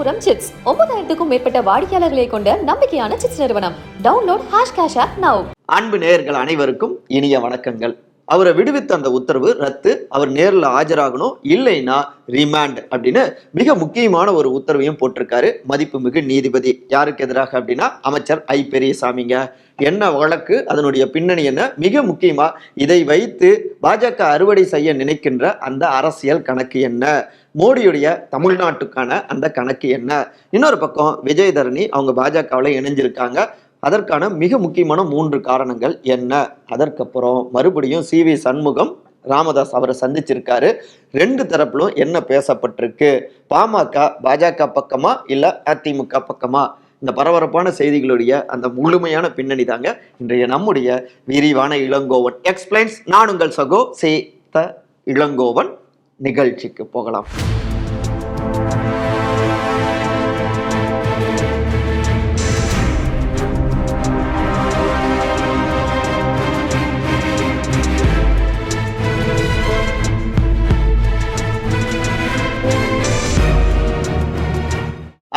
கோபுரம் சிப்ஸ் ஒன்பதாயிரத்துக்கும் மேற்பட்ட வாடிக்கையாளர்களை கொண்ட நம்பிக்கையான சிப்ஸ் நிறுவனம். Download hash cash app now அன்பு நேயர்கள் அனைவருக்கும் இனிய வணக்கங்கள். அவரை விடுவித்த அந்த உத்தரவு ரத்து. அவர் நேரில் ஆஜராகணும் இல்லைன்னா ரிமாண்ட் அப்படின்னு மிக முக்கியமான ஒரு உத்தரவையும் போட்டிருக்காரு. மதிப்புமிகு நீதிபதி. யாருக்கு எதிராக அப்படின்னா அமைச்சர் ஐ. பெரியசாமிங்க. என்ன வழக்கு அதனுடைய பின்னணி என்ன? மிக முக்கியமா இதை வைத்து பாஜக அறுவடை செய்ய நினைக்கின்ற அந்த அரசியல் கணக்கு என்ன? மோடியுடைய தமிழ்நாட்டுக்கான அந்த கணக்கு என்ன? இன்னொரு பக்கம் விஜயதரணி அவங்க பாஜகவில் இணைஞ்சிருக்காங்க. அதற்கான மிக முக்கியமான மூன்று காரணங்கள் என்ன? அதற்கப்புறம் மறுபடியும் சி வி சண்முகம் ராமதாஸ் அவரை சந்திச்சிருக்காரு. ரெண்டு தரப்பிலும் என்ன பேசப்பட்டிருக்கு? பாமக பாஜக பக்கமா இல்ல அதிமுக பக்கமா? இந்த பரபரப்பான செய்திகளுடைய அந்த முழுமையான பின்னணி தாங்க இன்றைய நம்முடைய விரிவான இளங்கோவன். எக்ஸ்பிளைன்ஸ் நான் உங்கள் சகோ சேத்த இளங்கோவன். நிகழ்ச்சிக்கு போகலாம்.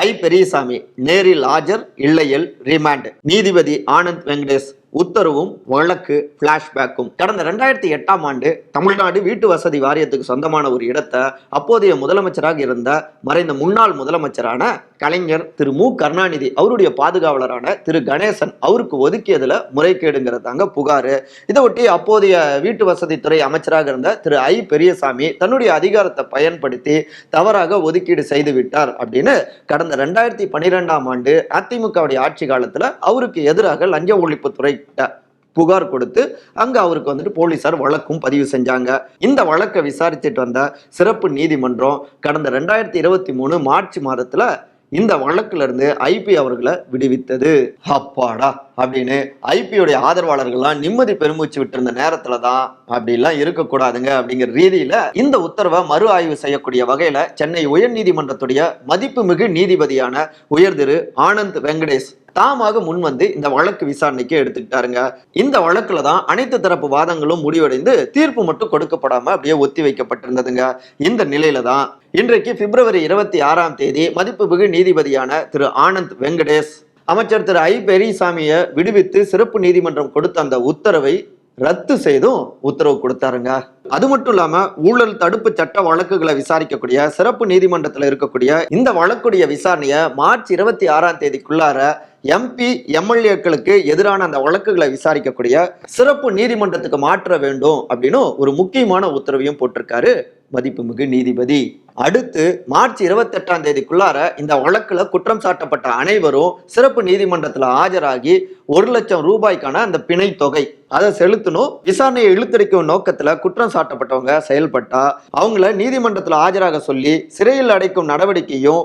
ஐ பெரியசாமி நேரில் ஆஜர் இல்லையில் ரிமாண்ட் நீதிபதி ஆனந்த் வெங்கடேஷ். உத்தரவும் வழக்கு பிளாஷ்பேக்கும் கடந்த ரெண்டாயிரத்தி எட்டாம் ஆண்டு தமிழ்நாடு வீட்டு வசதி வாரியத்துக்கு சொந்தமான ஒரு இடத்தை அப்போதைய முதலமைச்சராக இருந்த மறைந்த முன்னாள் முதலமைச்சரான கலைஞர் திரு மு. கருணாநிதி அவருடைய பாதுகாவலரான திரு கணேசன் அவருக்கு ஒதுக்கியதுல முறைகேடுங்கிறதாங்க புகாரு. இதை ஒட்டி அப்போதைய வீட்டு வசதித்துறை அமைச்சராக இருந்த திரு ஐ. பெரியசாமி தன்னுடைய அதிகாரத்தை பயன்படுத்தி தவறாக ஒதுக்கீடு செய்து விட்டார் அப்படின்னு கடந்த ரெண்டாயிரத்தி பன்னிரெண்டாம் ஆண்டு அதிமுகவுடைய ஆட்சி காலத்துல அவருக்கு எதிராக லஞ்ச ஒழிப்புத்துறை கிட்ட புகார் கொடுத்து அங்க அவருக்கு வந்துட்டு போலீசார் வழக்கும் பதிவு செஞ்சாங்க. இந்த வழக்கை விசாரிச்சுட்டு வந்த சிறப்பு நீதிமன்றம் கடந்த ரெண்டாயிரத்தி இருபத்தி மூணு மார்ச் மாதத்துல இந்த வழக்குல இருந்து ஐபி அவர்களை விடுவித்தது. அப்பாடா. அப்படின்னு ஐபியோடைய ஆதரவாளர்கள்லாம் நிம்மதி பெருமூச்சு விட்டிருந்த நேரத்துல தான் அப்படிலாம் இருக்கக்கூடாதுங்க அப்படிங்கிற ரீதியில இந்த உத்தரவை மறு ஆய்வு செய்யக்கூடிய வகையில சென்னை உயர்நீதிமன்றத்துடைய மதிப்புமிகு நீதிபதியான உயர்திரு ஆனந்த் வெங்கடேஷ் தாமாக முன் வந்து இந்த வழக்கு விசாரணைக்கு எடுத்துக்கிட்டாருங்க. இந்த வழக்குல தான் அனைத்து தரப்பு வாதங்களும் முடிவடைந்து தீர்ப்பு மட்டும் கொடுக்கப்படாம அப்படியே ஒத்தி வைக்கப்பட்டிருந்ததுங்க. இந்த நிலையில தான் இன்றைக்கு பிப்ரவரி இருபத்தி ஆறாம் தேதி மதிப்புமிகு நீதிபதியான திரு ஆனந்த் வெங்கடேஷ் அமைச்சர் திரு ஐ பெரியசாமியை விடுவித்து சிறப்பு நீதிமன்றம் கொடுத்த அந்த உத்தரவை ரத்து செய்தும் உத்தரவு கொடுத்தாருங்க. அது மட்டும் இல்லாம ஊழல் தடுப்பு சட்ட வழக்குகளை விசாரிக்கக்கூடிய சிறப்பு நீதிமன்றத்தில் இருக்கக்கூடிய இந்த வழக்குடைய விசாரணையை மார்ச் இருபத்தி ஆறாம் தேதிக்குள்ளார எம்பி எம்எல்ஏக்களுக்கு எதிரான அந்த வழக்குகளை விசாரிக்கக்கூடிய சிறப்பு நீதிமன்றத்துக்கு மாற்ற வேண்டும் அப்படின்னு ஒரு முக்கியமான உத்தரவையும் போட்டிருக்காரு மதிப்புமிகு நீதிபதி. அடுத்து மார்ச் இருபத்தி எட்டாம் தேதிக்குள்ளார இந்த வழக்குல குற்றம் சாட்டப்பட்ட அனைவரும் சிறப்பு நீதிமன்றத்துல ஆஜராகி ஒரு லட்சம் ரூபாய்க்கான அந்த பிணை தொகை அதை செலுத்தணும் விசாரணையை இழுத்தடிக்கும் நோக்கத்துல குற்றம் சாட்டப்பட்டவங்க செயல்பட்டா அவங்கள நீதிமன்றத்துல ஆஜராக சொல்லி சிறையில் அடைக்கும் நடவடிக்கையும்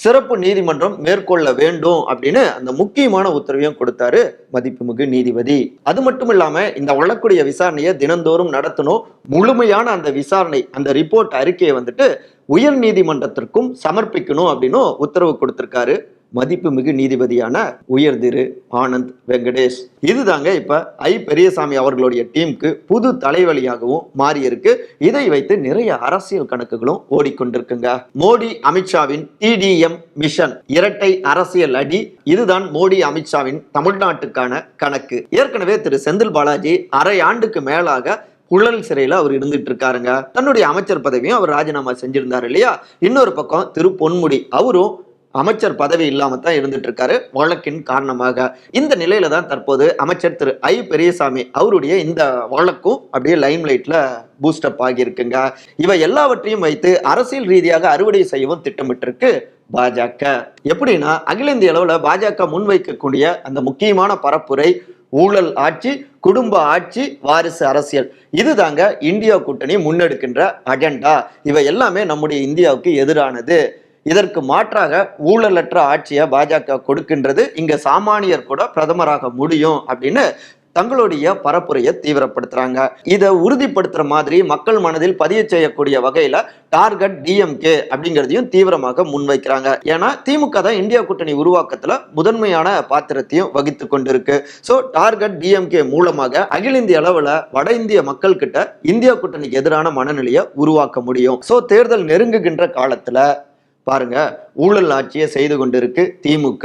சிறப்பு நீதிமன்றம் மேற்கொள்ள வேண்டும் அப்படின்னு அந்த முக்கியமான உத்தரவையும் கொடுத்தாரு மதிப்புமிகு நீதிபதி. அது மட்டும் இல்லாம இந்த வழக்குடைய விசாரணையை தினந்தோறும் நடத்தணும். முழுமையான அந்த விசாரணை அந்த ரிப்போர்ட் அறிக்கையை வந்துட்டு உயர் நீதிமன்றத்திற்கும் சமர்ப்பிக்கணும் அப்படின்னு உத்தரவு கொடுத்திருக்காரு. மதிப்புமிகு நீதிபதியான உயர் திரு ஆனந்த் வெங்கடேஷ். இதுதாங்க இப்ப ஐ பெரியசாமி அவர்களுடைய டீமுக்கு புது தலைவலியாகவும் மாறியிருக்கு. இதை வைத்து நிறைய அரசியல் கணக்குகளும் ஓடிக்கொண்டிருக்குங்க. மோடி அமித்ஷாவின் டிடிஎம் மிஷன் இரட்டை அரசியல் அடி. இதுதான் மோடி அமித்ஷாவின் தமிழ்நாட்டுக்கான கணக்கு. ஏற்கனவே திரு செந்தில் பாலாஜி அரை ஆண்டுக்கு மேலாக குழல் சிறையில் அவர் இருந்துட்டு இருக்காருங்க தன்னுடைய அமைச்சர் பதவியும் அவர் ராஜினாமா செஞ்சிருந்தாரு இல்லையா? இன்னொரு பக்கம் திரு பொன்முடி அவரும் அமைச்சர் பதவி இல்லாம தான் இருந்துட்டு இருக்காரு வழக்கின் காரணமாக இந்த நிலையில தான் தற்போது அமைச்சர் திரு ஐ பெரியசாமி அவருடைய இந்த வழக்கும் அப்படியே லைம் லைட்ல பூஸ்டப் ஆகியிருக்குங்க. இவை எல்லாவற்றையும் வைத்து அரசியல் ரீதியாக அறுவடை செய்யவும் திட்டமிட்டிருக்கு பாஜக. எப்படின்னா அகில இந்திய அளவுல பாஜக முன்வைக்கக்கூடிய அந்த முக்கியமான பரப்புரை ஊழல் ஆட்சி குடும்ப ஆட்சி வாரிசு அரசியல். இதுதாங்க இந்தியா கூட்டணி முன்னெடுக்கின்ற அஜெண்டா. இவை எல்லாமே நம்முடைய இந்தியாவுக்கு எதிரானது. இதற்கு மாற்றாக ஊழலற்ற ஆட்சியை பாஜக கொடுக்கின்றது. இங்க சாமானியர் கூட பிரதமராக முடியும் அப்படின்னு தங்களுடைய பரப்புரையை தீவிரப்படுத்துறாங்க. இதை உறுதிப்படுத்துற மாதிரி மக்கள் மனதில் பதிய செய்யக்கூடிய வகையில டார்கெட் டிஎம்கே அப்படிங்கிறதையும் தீவிரமாக முன்வைக்கிறாங்க. ஏன்னா திமுக தான் இந்தியா கூட்டணி உருவாக்கத்துல முதன்மையான பாத்திரத்தையும் வகித்து கொண்டிருக்கு. ஸோ டார்கெட் டிஎம்கே மூலமாக அகில இந்திய அளவுல வட இந்திய மக்கள் கிட்ட இந்தியா கூட்டணிக்கு எதிரான மனநிலையை உருவாக்க முடியும். ஸோ தேர்தல் நெருங்குகின்ற காலத்துல பாருங்க ஊழல் ஆட்சியை செய்து கொண்டிருக்கு திமுக.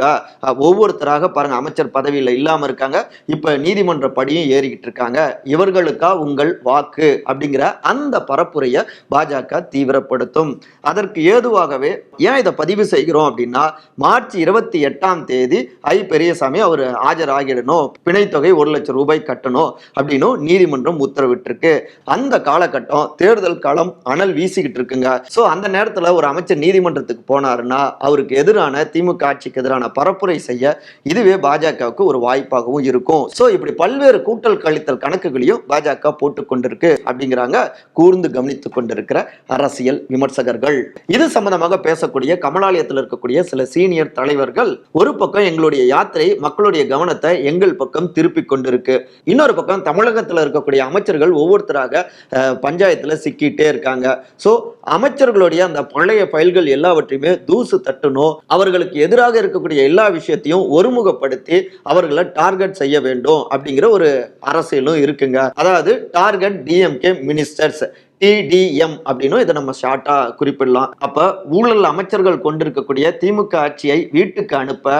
ஒவ்வொருத்தராக பாருங்க அமைச்சர் பதவியில் இல்லாம இருக்காங்க. இப்ப நீதிமன்ற படியும் ஏறிக்கிட்டு இருக்காங்க. இவர்களுக்கா உங்கள் வாக்கு அப்படிங்கிற அந்த பரப்புரையை பாஜக தீவிரப்படுத்தும். அதற்கு ஏதுவாகவே ஏன் இதை பதிவு செய்கிறோம் அப்படின்னா மார்ச் இருபத்தி எட்டாம் தேதி ஐ பெரியசாமி அவர் ஆஜராகிடணும். பிணைத்தொகை ஒரு லட்சம் ரூபாய் கட்டணும் அப்படின்னு நீதிமன்றம் உத்தரவிட்டிருக்கு. அந்த காலகட்டம் தேர்தல் காலம் அனல் வீசிக்கிட்டு இருக்குங்க. சோ அந்த நேரத்துல ஒரு அமைச்சர் நீதிமன்றத்துக்கு போனாருன்னா அவருக்கு எதிரான திமுக ஆட்சிக்கு எதிரான பரப்புரை செய்ய இதுவே பாஜகவுக்கு ஒரு வாய்ப்பாகவும் இருக்கும். ஸோ இப்படி பல்வேறு கூட்டல் கழித்தல் கணக்குகளையும் பாஜக போட்டு கொண்டிருக்கு அப்படிங்கிறாங்க கூர்ந்து கவனித்துக் கொண்டிருக்கிற அரசியல் விமர்சகர்கள். இது சம்பந்தமாக பேசக்கூடிய கமலாலயத்தில் இருக்கக்கூடிய சில சீனியர் தலைவர்கள் ஒரு பக்கம் எங்களுடைய யாத்திரை மக்களுடைய கவனத்தை எங்கள் பக்கம் திருப்பி கொண்டிருக்கு. இன்னொரு பக்கம் தமிழகத்தில் இருக்கக்கூடிய அமைச்சர்கள் ஒவ்வொருத்தராக பஞ்சாயத்தில் பஞ்சாயத்துல சிக்கிட்டே இருக்காங்க. சோ அமைச்சர்களுடைய அந்த பழைய ஃபைல்கள் எல்லாவற்றையுமே தூசு தட்டணும். அவர்களுக்கு எதிராக இருக்கக்கூடிய எல்லா விஷயத்தையும் ஒருமுகப்படுத்தி அவர்களை டார்கெட் செய்ய வேண்டும் அப்படிங்கிற ஒரு அரசியலும் இருக்குங்க. அதாவது டார்கெட் டிஎம்கே மினிஸ்டர்ஸ் டிடிஎம் அப்படின்னும் இதை நம்ம ஷார்ட்டா குறிப்பிடலாம். அப்ப ஊழல் அமைச்சர்கள் கொண்டிருக்கக்கூடிய திமுக ஆட்சியை வீட்டுக்கு அனுப்ப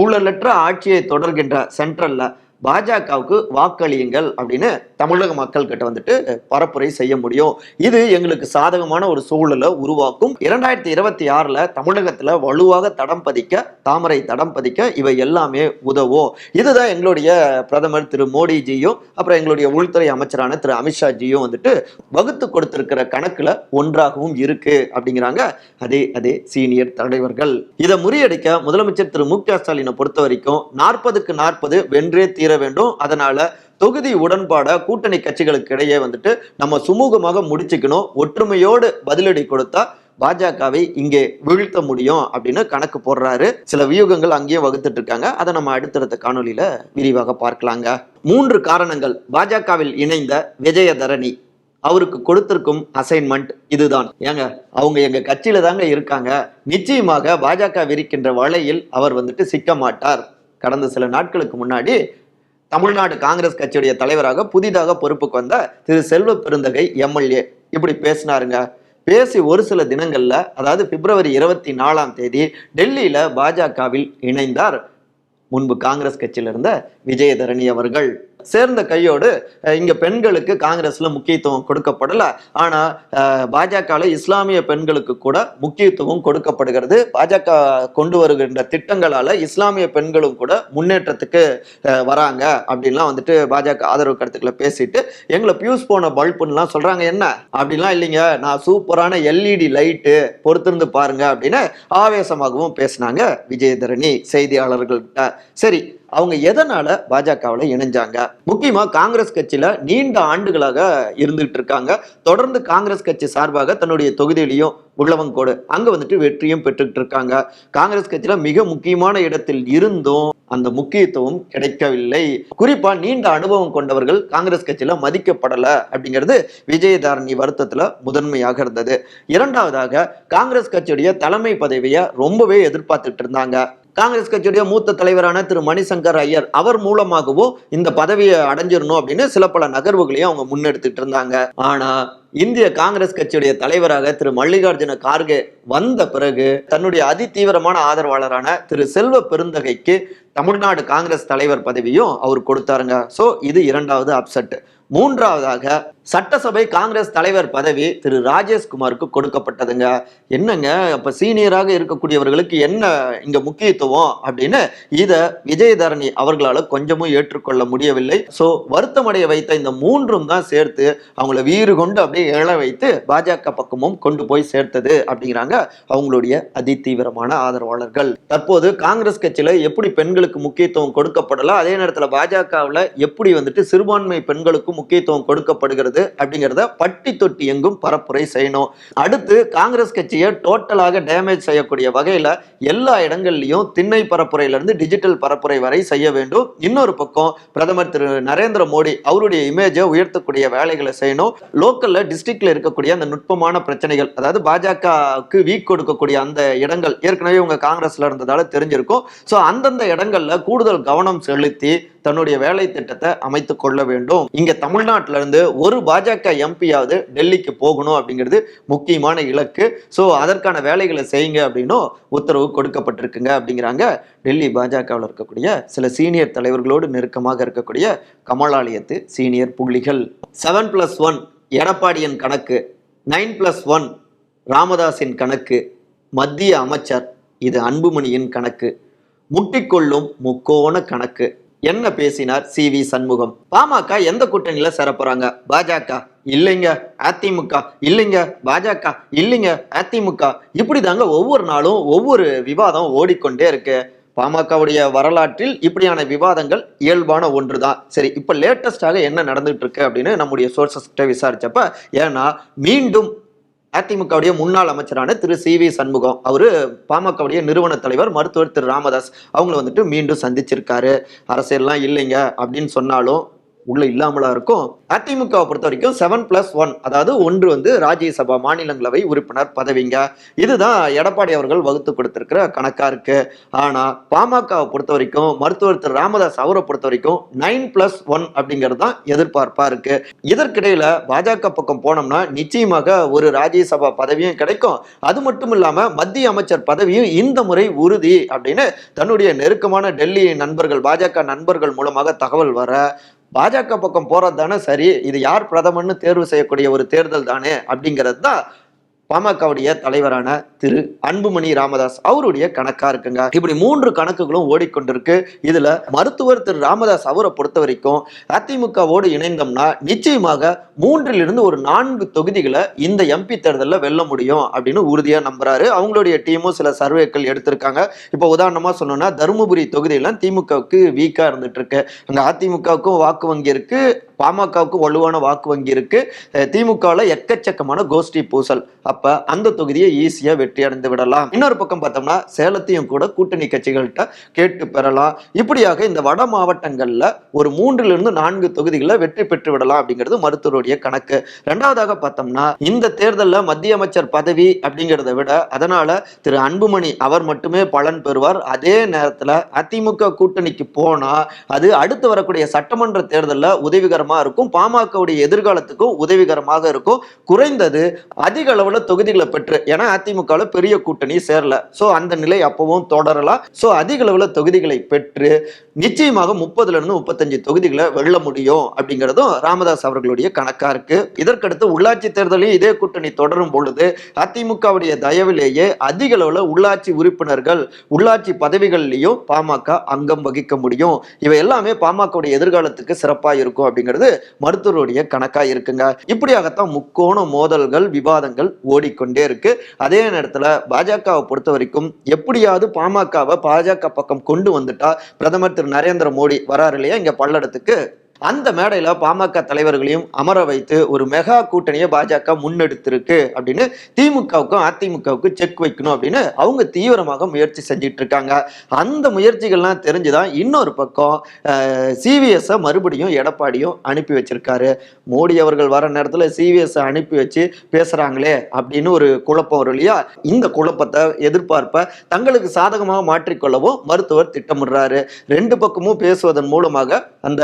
ஊழலற்ற ஆட்சியை தொடர்கின்ற சென்ட்ரல்ல பாஜகவுக்கு வாக்களியுங்கள் அப்படின்னு தமிழக மக்கள் கிட்ட வந்துட்டு பரப்புரை செய்ய முடியும். இது எங்களுக்கு சாதகமான ஒரு சூழலை உருவாக்கும். இரண்டாயிரத்தி இருபத்தி ஆறுல தமிழகத்துல வலுவாக தடம் பதிக்க தாமரை தடம் பதிக்க இவை எல்லாமே உதவும். இதுதான் எங்களுடைய பிரதமர் திரு மோடிஜியும் அப்புறம் எங்களுடைய உள்துறை அமைச்சரான திரு அமித்ஷாஜியும் வந்துட்டு வகுத்து கொடுத்திருக்கிற கணக்குல ஒன்றாகவும் இருக்கு அப்படிங்கிறாங்க. அதே அதே சீனியர் தலைவர்கள். இதை முறியடிக்க முதலமைச்சர் திரு மு க ஸ்டாலினை பொறுத்த வரைக்கும் நாற்பதுக்கு நாற்பது வென்றே தீர வேண்டும். அதனால தொகுதி உடன்பாட கூட்டணி கட்சிகளுக்கு இடையே வந்துட்டு நம்ம சுமூகமாக முடிச்சுக்கணும். ஒற்றுமையோடு பதிலடி கொடுத்தா பாஜகவை இங்கே வீழ்த்த முடியும் அப்படின்னு கணக்கு போடுறாரு. சில வியூகங்கள் அங்கேயே வகுத்துட்டு இருக்காங்க. அதை நம்ம அடுத்தடுத்த காணொளியில விரிவாக பார்க்கலாங்க. மூன்று காரணங்கள். பாஜகவில் இணைந்த விஜயதரணி. அவருக்கு கொடுத்திருக்கும் அசைன்மெண்ட் இதுதான். ஏங்க அவங்க எங்க கட்சியில தாங்க இருக்காங்க. நிச்சயமாக பாஜக விரிக்கின்ற வலையில் அவர் வந்துட்டு சிக்க மாட்டார். கடந்த சில நாட்களுக்கு முன்னாடி தமிழ்நாடு காங்கிரஸ் கட்சியுடைய தலைவராக புதிதாக பொறுப்புக்கு வந்த திரு செல்வ பெருந்தகை எம்எல்ஏ. இப்படி பேசினாருங்க. பேசி ஒரு சில தினங்கள்ல அதாவது பிப்ரவரி இருபத்தி நாலாம் தேதி டெல்லியில பாஜகவில் இணைந்தார் முன்பு காங்கிரஸ் கட்சியில் இருந்த விஜயதரணி அவர்கள். சேர்ந்த கையோடு இங்க பெண்களுக்கு காங்கிரஸ்ல முக்கியத்துவம் கொடுக்கப்படல. ஆனா பாஜகவில் இஸ்லாமிய பெண்களுக்கு கூட முக்கியத்துவம் கொடுக்கப்படுகிறது. பாஜக கொண்டு வருகின்ற திட்டங்களால இஸ்லாமிய பெண்களும் கூட முன்னேற்றத்துக்கு வராங்க அப்படின்லாம் வந்துட்டு பாஜக ஆதரவு கருத்துக்களை பேசிட்டு எங்களை பியூஸ் போன பல்புன்னுலாம் சொல்றாங்க. என்ன? அப்படிலாம் இல்லைங்க. நான் சூப்பரான எல்இடி லைட்டு பொறுத்திருந்து பாருங்க அப்படின்னு ஆவேசமாகவும் பேசினாங்க விஜயதரணி செய்தியாளர்கள்கிட்ட சரி அவங்க எதனால பாஜகவில் இணைஞ்சாங்க? முக்கியமா காங்கிரஸ் கட்சியில நீண்ட ஆண்டுகளாக இருந்துகிட்டு இருக்காங்க. தொடர்ந்து காங்கிரஸ் கட்சி சார்பாக தன்னுடைய தொகுதியிலையும் உள்ளவங்கோடு அங்க வந்துட்டு வெற்றியும் பெற்றுக்கிட்டு இருக்காங்க. காங்கிரஸ் கட்சியில மிக முக்கியமான இடத்தில் இருந்தும் அந்த முக்கியத்துவம் கிடைக்கவில்லை. குறிப்பா நீண்ட அனுபவம் கொண்டவர்கள் காங்கிரஸ் கட்சியில மதிக்கப்படல அப்படிங்கிறது விஜயதாரணி வருத்தத்துல முதன்மையாக இருந்தது. இரண்டாவதாக காங்கிரஸ் கட்சியுடைய தலைமை பதவியை ரொம்பவே எதிர்பார்த்துட்டு இருந்தாங்க. காங்கிரஸ் கட்சியுடைய மூத்த தலைவரான திரு மணிசங்கர் ஐயர் அவர் மூலமாகவும் இந்த பதவியை அடைஞ்சிடணும் அப்படின்னு சில பல நகர்வுகளையும் அவங்க முன்னெடுத்துட்டு இருந்தாங்க. ஆனா இந்திய காங்கிரஸ் கட்சியுடைய தலைவராக திரு மல்லிகார்ஜுன கார்கே வந்த பிறகு தன்னுடைய அதி தீவிரமான ஆதரவாளரான திரு செல்வ பெருந்தகைக்கு தமிழ்நாடு காங்கிரஸ் தலைவர் பதவியும் அவர் கொடுத்தாருங்க. சோ இது இரண்டாவது அப்செட் மூன்றாவதாக சட்டசபை காங்கிரஸ் தலைவர் பதவி திரு ராஜேஷ்குமாருக்கு கொடுக்கப்பட்டதுங்க. என்னங்க? அப்ப சீனியராக இருக்கக்கூடியவர்களுக்கு என்ன இங்க முக்கியத்துவம் அப்படின்னு இத விஜயதரணி அவர்களால கொஞ்சமும் ஏற்றுக்கொள்ள முடியவில்லை. சோ வருத்தமடைய வைத்த இந்த மூன்றும் தான் சேர்த்து அவங்கள வீறு கொண்டு அப்படியே எழ வைத்து பாஜக பக்கமும் கொண்டு போய் சேர்த்தது அப்படிங்கிறாங்க அவங்களுடைய அதிதீவிரமான ஆதரவாளர்கள். தற்போது காங்கிரஸ் கட்சியில எப்படி பெண்களுக்கு முக்கியத்துவம் கொடுக்கப்படல அதே நேரத்துல பாஜகவில் எப்படி வந்துட்டு சிறுபான்மை பெண்களுக்கும் முக்கியத்துவம் கொடுக்கப்படுகிறது அப்படிங்கிறத பட்டி தொட்டி எங்கும் பரப்புரை செய்யணும். அடுத்து காங்கிரஸ் கட்சியை டோட்டலாக டேமேஜ் செய்யக்கூடிய வகையில் எல்லா இடங்கள்லையும் திண்ணை பரப்புரையிலிருந்து டிஜிட்டல் பரப்புரை வரை செய்ய வேண்டும். இன்னொரு பக்கம் பிரதமர் திரு நரேந்திர மோடி அவருடைய இமேஜை உயர்த்தக்கூடிய வேலைகளை செய்யணும். லோக்கல்ல டிஸ்ட்ரிக்ட்ல இருக்கக்கூடிய அந்த நுட்பமான பிரச்சனைகள் அதாவது பாஜகவுக்கு வீக் கொடுக்கக்கூடிய அந்த இடங்கள் ஏற்கனவே உங்க காங்கிரஸ்ல இருந்ததால தெரிஞ்சிருக்கும். ஸோ அந்தந்த இடங்கள்ல கூடுதல் கவனம் செலுத்தி தன்னுடைய வேலை திட்டத்தை அமைத்து கொள்ள வேண்டும். இங்க தமிழ்நாட்டில இருந்து ஒரு பாஜக எம்பியாவது டெல்லிக்கு போகணும் அப்படிங்கிறது முக்கியமான இலக்கு. ஸோ அதற்கான வேலைகளை செய்யுங்க அப்படின்னும் உத்தரவு கொடுக்கப்பட்டிருக்குங்க அப்படிங்கிறாங்க டெல்லி பாஜகவில் இருக்கக்கூடிய சில சீனியர் தலைவர்களோடு நெருக்கமாக இருக்கக்கூடிய கமலாலயத்து சீனியர் புள்ளிகள். செவன் பிளஸ் ஒன் எடப்பாடியின் கணக்கு நைன் பிளஸ் ஒன் ராமதாஸின் கணக்கு மத்திய அமைச்சர் இது அன்புமணியின் கணக்கு முட்டிக்கொள்ளும் முக்கோண கணக்கு. என்ன பேசினார் சி வி சண்முகம்? பாமக எந்த கூட்டணியில சேரப்போறாங்க? பாஜக. இல்லைங்க அதிமுக. இல்லைங்க பாஜக. இல்லைங்க அதிமுக. இப்படிதாங்க ஒவ்வொரு நாளும் ஒவ்வொரு விவாதம் ஓடிக்கொண்டே இருக்கு. பாமகவுடைய வரலாற்றில் இப்படியான விவாதங்கள் இயல்பான ஒன்று தான் சரி இப்போ லேட்டஸ்டாக என்ன நடந்துட்டு இருக்கு அப்படின்னு நம்முடைய சோர்சஸ் கிட்ட விசாரிச்சப்ப ஏன்னா மீண்டும் அதிமுகவுடைய முன்னாள் அமைச்சரான திரு சி வி சண்முகம் அவரு பாமகவுடைய நிறுவன தலைவர் மருத்துவர் திரு ராமதாஸ் அவங்கள வந்துட்டு மீண்டும் சந்திச்சிருக்காரு. அரசியல்லாம் இல்லைங்க அப்படின்னு சொன்னாலும் உள்ள இல்லாமலா இருக்கும் அதிமுகவை பொறுத்த வரைக்கும் செவன் பிளஸ் ஒன் அதாவது ஒன்று வந்து ராஜ்யசபா மாநிலங்களவை உறுப்பினர் பதவிங்க. இதுதான் எடப்பாடி அவர்கள் வகுத்து கொடுத்திருக்கிற கணக்கா இருக்கு. ஆனா பாமகவை பொறுத்த வரைக்கும் மருத்துவர் திரு ராமதாஸ் அவரை பொறுத்த வரைக்கும் நைன் பிளஸ் ஒன் அப்படிங்கிறது தான் எதிர்பார்ப்பா இருக்கு. இதற்கிடையில பாஜக பக்கம் போனோம்னா நிச்சயமாக ஒரு ராஜ்யசபா பதவியும் கிடைக்கும். அது மட்டும் இல்லாம மத்திய அமைச்சர் பதவியும் இந்த முறை உறுதி அப்படின்னு தன்னுடைய நெருக்கமான டெல்லி நண்பர்கள் பாஜக நண்பர்கள் மூலமாக தகவல் வர பாஜக பக்கம் போறது தானே சரி இது யார் பிரதமர்னு தேர்வு செய்யக்கூடிய ஒரு தேர்தல் தானே அப்படிங்கிறது தான் பாமகவுடைய தலைவரான திரு அன்புமணி ராமதாஸ் அவருடைய கணக்கா இருக்குங்க. இப்படி மூன்று கணக்குகளும் ஓடிக்கொண்டிருக்கு. இதுல மருத்துவர் திரு ராமதாஸ் அவரை பொறுத்த வரைக்கும் அதிமுகவோடு இணைந்தோம்னா நிச்சயமாக மூன்றிலிருந்து ஒரு நான்கு தொகுதிகளை இந்த எம்பி தேர்தலில் வெல்ல முடியும் அப்படின்னு உறுதியா நம்புறாரு. அவங்களுடைய டீமும் சில சர்வேக்கள் எடுத்திருக்காங்க. இப்போ உதாரணமா சொன்னோம்னா தருமபுரி தொகுதியெல்லாம் திமுகவுக்கு வீக்கா இருந்துட்டு இருக்கு அங்க அதிமுகவுக்கும் வாக்கு வங்கி இருக்கு. பாமகவுக்கும் வலுவான வாக்கு வங்கி இருக்கு. திமுகவில் எக்கச்சக்கமான கோஷ்டி பூசல். அப்ப அந்த தொகுதியை ஈஸியா வெற்றி அடைந்து விடலாம். இன்னொரு பக்கம் பார்த்தோம்னா சேலத்தையும் கூட கூட்டணி கட்சிகள்கிட்ட கேட்டு பெறலாம். இப்படியாக இந்த வட மாவட்டங்கள்ல ஒரு மூன்றிலிருந்து நான்கு தொகுதிகளில் வெற்றி பெற்று விடலாம் அப்படிங்கிறது மருத்துவருடைய கணக்கு. ரெண்டாவதாக பார்த்தோம்னா இந்த தேர்தலில் மத்திய அமைச்சர் பதவி அப்படிங்கிறத விட அதனால திரு அன்புமணி அவர் மட்டுமே பலன் பெறுவார். அதே நேரத்தில் அதிமுக கூட்டணிக்கு போனா அது அடுத்து வரக்கூடிய சட்டமன்ற தேர்தலில் உதவிகரமா இருக்கும். பாமகவுடைய எதிர்காலத்துக்கும் உதவிகரமாக இருக்கும். குறைந்தது அதிக அளவில் தொகுதிகளை பெற்று ஏன்னா அதிமுகவில் பெரிய கூட்டணி சேரல. ஸோ அந்த நிலை அப்பவும் தொடரலாம் ஸோ அதிக அளவில் தொகுதிகளை பெற்று நிச்சயமாக முப்பதுல இருந்து முப்பத்தஞ்சு தொகுதிகளை வெல்ல முடியும் அப்படிங்கிறதும் ராமதாஸ் அவர்களுடைய கணக்கா இருக்கு. இதற்கடுத்து உள்ளாட்சி தேர்தலையும் இதே கூட்டணி தொடரும் பொழுது அதிமுகவுடைய தயவிலேயே அதிக அளவில் உள்ளாட்சி உறுப்பினர்கள் உள்ளாட்சி பதவிகள்லையும் பாமக அங்கம் வகிக்க முடியும். இவை எல்லாமே பாமகவுடைய எதிர்காலத்துக்கு சிறப்பாக இருக்கும் அப்படிங்கிறது மருத்துவருடைய கணக்கா இருக்குங்க. இப்படியாகத்தான் முக்கோண மோதல்கள் விவாதங்கள் ஓடிக்கொண்டே இருக்கு. அதே நேரத்துல பாஜகவை பொறுத்த வரைக்கும் எப்படியாவது பாமகவை பாஜக பக்கம் கொண்டு வந்துட்டா பிரதமர் திரு நரேந்திர மோடி வராரு இல்லையா? இங்க பல்லடத்துக்கு அந்த மேடையில பாமக தலைவர்களையும் அமர வைத்து ஒரு மெகா கூட்டணியை பாஜக முன்னெடுத்திருக்கு அப்படின்னு திமுகவுக்கும் அதிமுகவுக்கும் செக் வைக்கணும் அப்படின்னு அவங்க தீவிரமாக முயற்சி செஞ்சிட்டு இருக்காங்க அந்த முயற்சிகள்லாம் தெரிஞ்சுதான் இன்னொரு பக்கம் சிவிஎஸ்ஸை மறுபடியும் எடப்பாடியும் அனுப்பி வச்சிருக்காரு. மோடி அவர்கள் வர நேரத்தில் சிவிஎஸ் அனுப்பி வச்சு பேசுறாங்களே அப்படின்னு ஒரு குழப்பம் வரும் இல்லையா? இந்த குழப்பத்தை எதிர்பார்ப்ப தங்களுக்கு சாதகமாக மாற்றிக்கொள்ளவும் மருத்துவர் திட்டமிடுறாரு. ரெண்டு பக்கமும் பேசுவதன் மூலமாக அந்த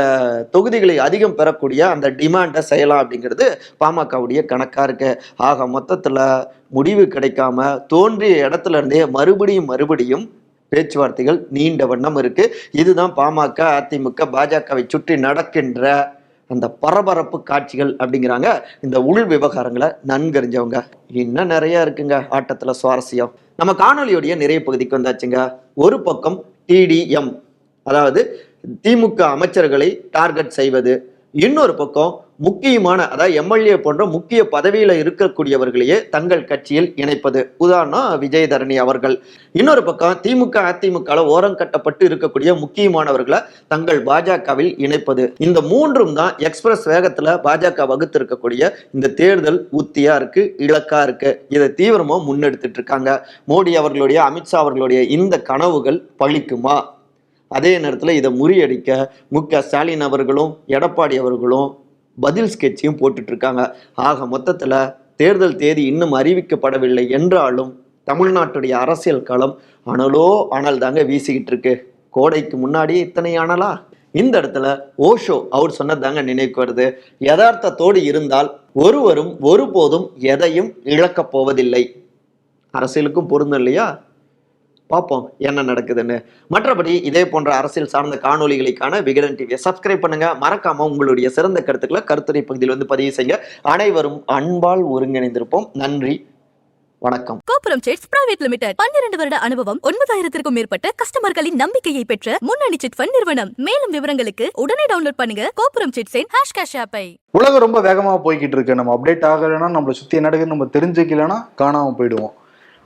தொகுதிகளை அதிகம் பெறக்கூடிய அந்த டிமாண்டை செய்யலாம் அப்படிங்கிறது பாமகவுடைய கணக்காக இருக்கு. ஆக மொத்தத்தில் முடிவு கிடைக்காம தோன்றிய இடத்துல இருந்தே மறுபடியும் மறுபடியும் பேச்சுவார்த்தைகள் நீண்ட வண்ணம் இருக்கு. இதுதான் பாமக அதிமுக பாஜகவை சுற்றி நடக்கின்ற அந்த பரபரப்பு காட்சிகள் அப்படிங்கிறாங்க. இந்த உள் விவகாரங்களை நன்கறிஞ்சவங்க. இன்னும் நிறைய இருக்குங்க ஆட்டத்துல சுவாரஸ்யம். நம்ம காணொலியுடைய நிறைய பகுதிக்கு வந்தாச்சுங்க. ஒரு பக்கம் டிடிஎம் அதாவது திமுக அமைச்சர்களை டார்கெட் செய்வது. இன்னொரு பக்கம் முக்கியமான அதாவது எம்எல்ஏ போன்ற முக்கிய பதவியில இருக்கக்கூடியவர்களையே தங்கள் கட்சியில் இணைப்பது. உதாரணம் விஜயதரணி அவர்கள். இன்னொரு பக்கம் திமுக அதிமுக ஓரம் கட்டப்பட்டு இருக்கக்கூடிய முக்கியமானவர்களை தங்கள் பாஜகவில் இணைப்பது. இந்த மூன்றும் தான் எக்ஸ்பிரஸ் வேகத்துல பாஜக வகுத்து இருக்கக்கூடிய இந்த தேர்தல் உத்தியா இருக்கு இலக்கா இருக்கு. இதை தீவிரமா முன்னெடுத்துட்டு இருக்காங்க. மோடி அவர்களுடைய அமித்ஷா அவர்களுடைய இந்த கனவுகள் பழிக்குமா? அதே நேரத்தில் இதை முறியடிக்க மு க ஸ்டாலின் அவர்களும் எடப்பாடி அவர்களும் பதில் ஸ்கெட்சையும் போட்டுட்ருக்காங்க. ஆக மொத்தத்தில் தேர்தல் தேதி இன்னும் அறிவிக்கப்படவில்லை என்றாலும் தமிழ்நாட்டுடைய அரசியல் களம் அனலோ அனல் தாங்க வீசிக்கிட்டு இருக்கு கோடைக்கு முன்னாடி இத்தனை அனலா? இந்த இடத்துல ஓஷோ அவர் சொன்னதாங்க நினைவுக்கு வருது. யதார்த்தத்தோடு இருந்தால் ஒருவரும் ஒருபோதும் எதையும் இழக்கப் போவதில்லை. அரசியலுக்கும் பொருந்தும் இல்லையா? பார்ப்போம் என்ன நடக்குதுன்னு. மற்றபடி இதே போன்ற அரசியல் சார்ந்த காணொளிகளுக்கான விகடன் டிவியை சப்ஸ்கிரைப் பண்ணுங்க. மறக்காம உங்களுடைய சிறந்த கருத்துக்களை கருத்துரை பகுதியில் வந்து பதிவு செய்ய அனைவரும் அன்பால் ஒருங்கிணைந்திருப்போம். நன்றி. வணக்கம். கோபுரம் சிட்ஸ் பிரைவேட் லிமிடெட் பன்னிரண்டு வருட அனுபவம் ஒன்பதாயிரத்திற்கும் மேற்பட்ட கஸ்டமர்களின் நம்பிக்கையை பெற்ற முன்னணி சிட் ஃபண்ட் நிறுவனம். மேலும் விவரங்களுக்கு உடனே டவுன்லோட் பண்ணுங்க கோபுரம் சிட்ஸின் ஹேஷ் கேஷ் ஆப்பை உலகம் ரொம்ப வேகமாக போய்கிட்டு இருக்கு. நம்ம அப்டேட் ஆகலைன்னா நம்மளை சுற்றி என்ன நம்ம தெரிஞ்சுக்கலைன்னா காணாமல் போயிடுவோம்.